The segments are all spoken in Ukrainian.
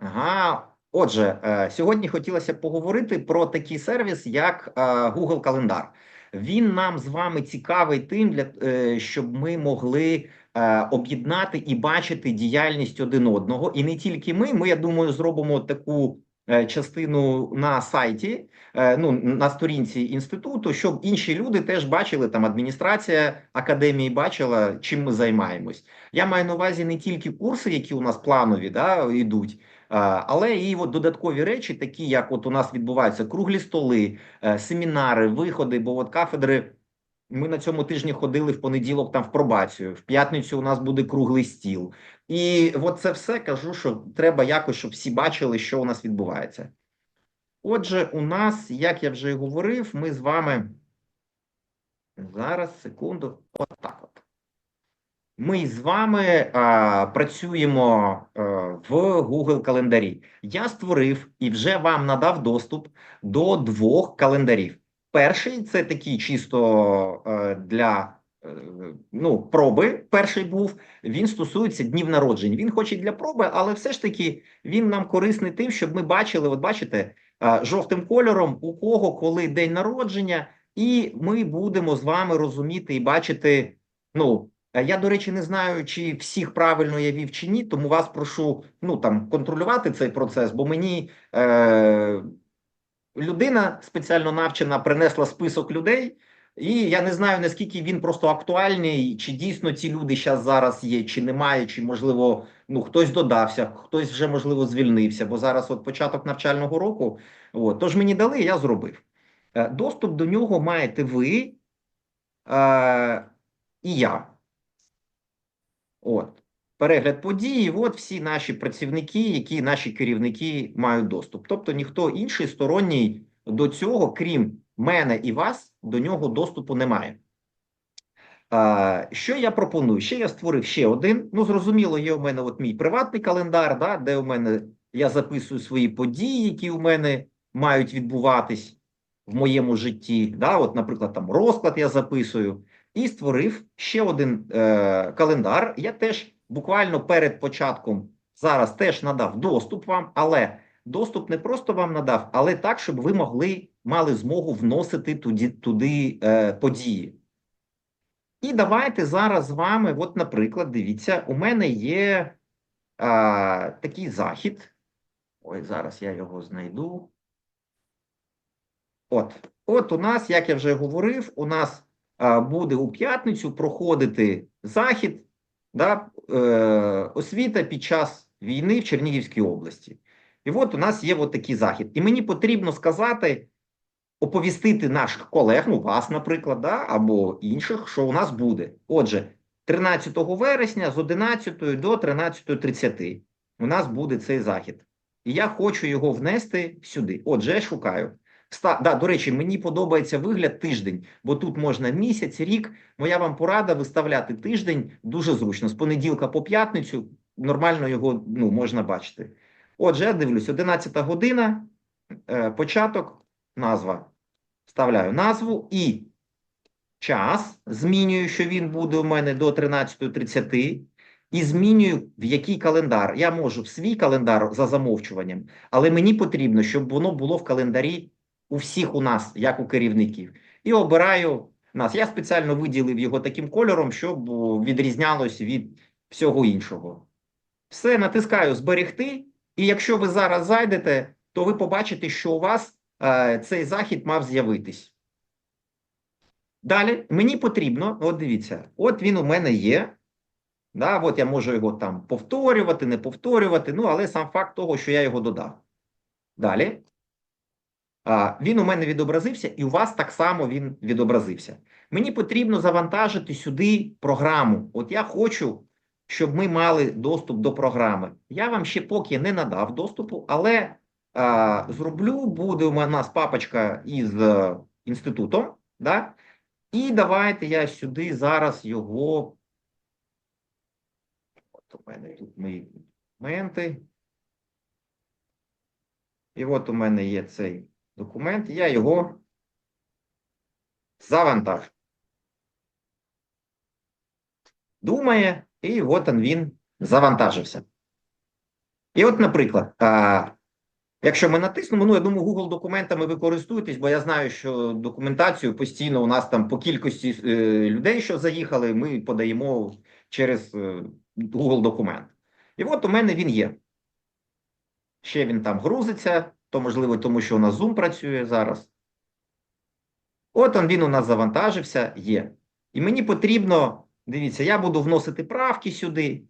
Ага. Отже, е, сьогодні хотілося поговорити про такий сервіс, як е, Google Календар. Він нам з вами цікавий тим, для е, щоб ми могли об'єднати і бачити діяльність один одного. І не тільки ми. Ми, я думаю, зробимо таку частину на сайті, ну на сторінці інституту, щоб інші люди теж бачили там адміністрація академії бачила, чим ми займаємось. Я маю на увазі не тільки курси, які у нас планові да, йдуть. А, Але і от додаткові речі, такі як от у нас відбуваються круглі столи, е, семінари, виходи, бо от кафедри. Ми на цьому тижні ходили в понеділок там в пробацію. В п'ятницю у нас буде круглий стіл. І от це все кажу, що треба якось, щоб всі бачили, що у нас відбувається. Отже, у нас, як я вже і говорив, ми з вами зараз, секунду, от от. Ми з вами а, працюємо а, в Google календарі. Я створив і вже вам надав доступ до двох календарів. Перший це такий чисто для е, ну, проби. Перший був він стосується днів народжень. Він хоч і для проби, але все ж таки він нам корисний тим, щоб ми бачили. От бачите, жовтим кольором у кого коли день народження, і ми будемо з вами розуміти і бачити. Ну, Е, я, до речі, не знаю, чи всіх правильно я вів чи ні, тому вас прошу ну там контролювати цей процес, бо мені е, людина спеціально навчена принесла список людей, і я не знаю наскільки він просто актуальний, чи дійсно ці люди зараз зараз є, чи немає, чи можливо ну хтось додався, хтось вже можливо звільнився, бо зараз от початок навчального року. От, тож мені дали, я зробив. Е, доступ до нього маєте ви е, і я. От. Перегляд події, от всі наші працівники, які наші керівники мають доступ. Тобто ніхто інший сторонній до цього, крім мене і вас, до нього доступу немає. А, Що я пропоную? Ще я створив ще один. Ну, зрозуміло, є у мене от мій приватний календар, да, де у мене я записую свої події, які у мене мають відбуватись в моєму житті. Да, От, наприклад, там розклад я записую і створив ще один е, календар. Я теж буквально перед початком зараз теж надав доступ вам, але доступ не просто вам надав, але так, щоб ви могли мали змогу вносити туди, туди е, події. І давайте зараз з вами, от, наприклад, дивіться, у мене є е, такий захід. Ой, зараз я його знайду. От, от у нас, як я вже говорив, у нас буде у п'ятницю проходити захід да, е, освіта під час війни в Чернігівській області. І от у нас є от такий захід. І мені потрібно сказати, оповістити наших колег, ну вас, наприклад, да, або інших, що у нас буде. Отже, 13 вересня з 11 до 13.30 у нас буде цей захід. І я хочу його внести сюди. Отже, я шукаю. Ста, да, до речі, мені подобається вигляд тиждень, бо тут можна місяць, рік. Моя вам порада виставляти тиждень дуже зручно. З понеділка по п'ятницю нормально його ну, можна бачити. Отже, я дивлюсь, 11 година, е, початок, назва. Вставляю назву і час. Змінюю, що він буде у мене до 13.30. І змінюю в який календар. Я можу в свій календар за замовчуванням, але мені потрібно, щоб воно було в календарі у всіх у нас, як у керівників, і обираю нас. Я спеціально виділив його таким кольором, щоб відрізнялось від всього іншого. Все, натискаю зберегти, і якщо ви зараз зайдете, то ви побачите, що у вас е, цей захід мав з'явитись. Далі мені потрібно, от дивіться, от він у мене є. Да, От я можу його там повторювати, не повторювати, ну, але сам факт того, що я його додав. Далі. Він у мене відобразився, і у вас так само він відобразився. Мені потрібно завантажити сюди програму. От я хочу, щоб ми мали доступ до програми. Я вам ще поки не надав доступу, але а, зроблю, буде у нас папочка із е, інститутом. Да? І давайте я сюди зараз його. От у мене тут мої документи. І от у мене є цей документ, я його завантажу. Думає, і от він завантажився. І от, наприклад, якщо ми натиснемо, ну я думаю, Google документами ви користуєтесь, бо я знаю, що документацію постійно у нас там по кількості е, людей, що заїхали, ми подаємо через е, Google документ. І от у мене він є. Ще він там грузиться, то можливо, тому що у нас Zoom працює зараз. От он він у нас завантажився, є. І мені потрібно, дивіться, я буду вносити правки сюди,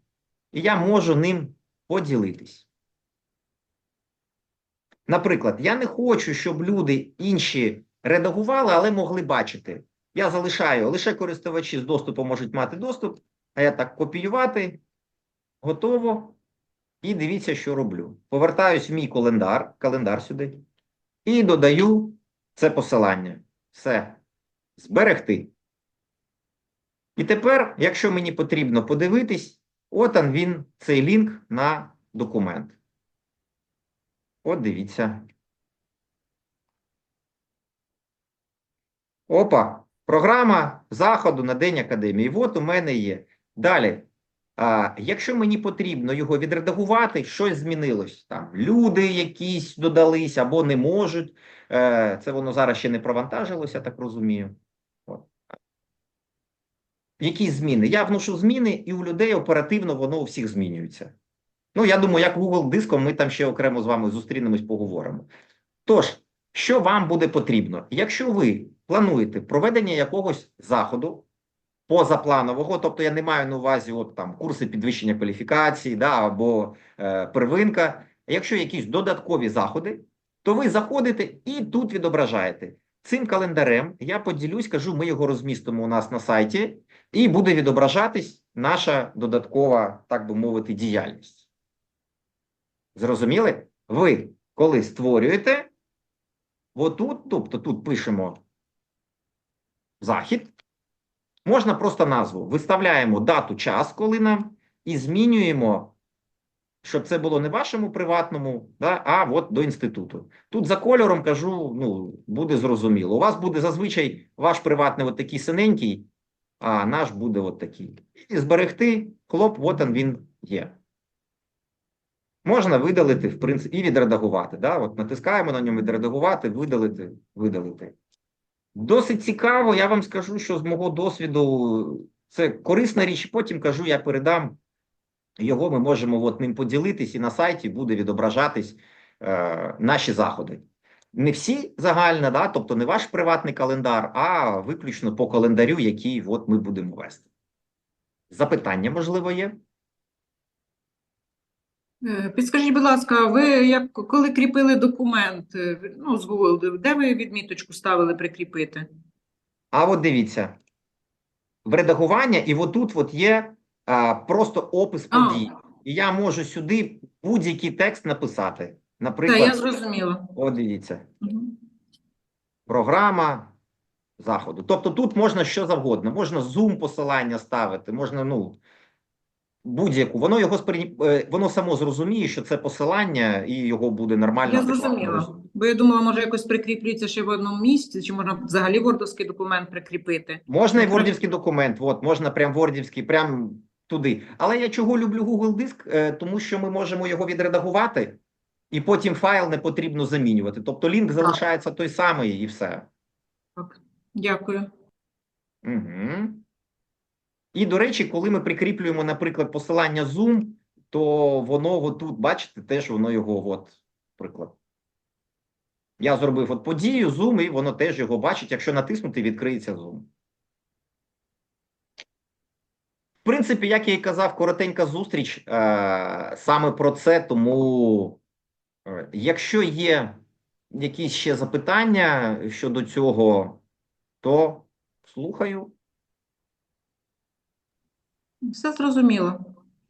і я можу ним поділитись. Наприклад, я не хочу, щоб люди інші редагували, але могли бачити. Я залишаю, лише користувачі з доступу можуть мати доступ, а я так копіювати, готово. І дивіться, що роблю. Повертаюсь в мій календар, календар сюди, і додаю це посилання. Все. Зберегти. І тепер, якщо мені потрібно подивитись, от він, цей лінк на документ. От дивіться. Опа, програма заходу на День Академії. От у мене є. Далі. А, якщо мені потрібно його відредагувати, щось змінилось. Там люди якісь додались або не можуть. Е, це воно зараз ще не провантажилося, так розумію. От. Які зміни? Я вношу зміни, і у людей оперативно воно у всіх змінюється. Ну, я думаю, як Google диском, ми там ще окремо з вами зустрінемось, поговоримо. Тож, що вам буде потрібно? Якщо ви плануєте проведення якогось заходу позапланового, тобто я не маю на увазі от там курси підвищення кваліфікації, да, або е, первинка. Якщо якісь додаткові заходи, то ви заходите і тут відображаєте. Цим календарем я поділюсь, кажу, ми його розмістимо у нас на сайті, і буде відображатись наша додаткова, так би мовити, діяльність. Зрозуміли? Ви, коли створюєте, отут, тобто тут пишемо захід, можна просто назву. Виставляємо дату, час, коли нам, і змінюємо, щоб це було не вашому приватному, да, а от до інституту. Тут за кольором кажу, ну, буде зрозуміло. У вас буде зазвичай ваш приватний от такий синенький, а наш буде от такий. І зберегти, хлоп, от он він є. Можна видалити, в принципі, і відредагувати. Да? От натискаємо на ньому відредагувати, видалити, видалити. Досить цікаво, я вам скажу, що з мого досвіду це корисна річ. Потім кажу, я передам його. Ми можемо от ним поділитись, і на сайті буде відображатись е, наші заходи. Не всі загально, да? тобто не ваш приватний календар, а виключно по календарю, який от ми будемо вести. Запитання, можливо, є? Е, Підскажіть, будь ласка, ви як коли кріпили документ, е, ну, з Google, де ви відміточку ставили прикріпити? А от дивіться, в редагування, і отут от є а, просто опис А. подій. І я можу сюди будь-який текст написати. Так, я зрозуміла. от дивіться, Мгм. програма заходу. Тобто тут можна що завгодно. Можна зум посилання ставити, можна, ну, будь-яку. Воно його сприйні... е, воно само зрозуміє, що це посилання, і його буде нормально. Я зрозуміла. Бо я думала, може якось прикріплюється ще в одному місці, чи можна взагалі вордовський документ прикріпити. Можна і вордівський документ, от, можна прям вордівський, прям туди. Але я чого люблю Google Диск? Е, тому що ми можемо його відредагувати, і потім файл не потрібно замінювати. Тобто лінк залишається той самий і все. Так, дякую. Угу. І, до речі, коли ми прикріплюємо, наприклад, посилання Zoom, то воно отут, бачите, теж воно його, от, приклад. Я зробив от подію, Zoom, і воно теж його бачить. Якщо натиснути, відкриється Zoom. В принципі, як я і казав, коротенька зустріч е, саме про це. Тому, е, якщо є якісь ще запитання щодо цього, то слухаю. Все зрозуміло.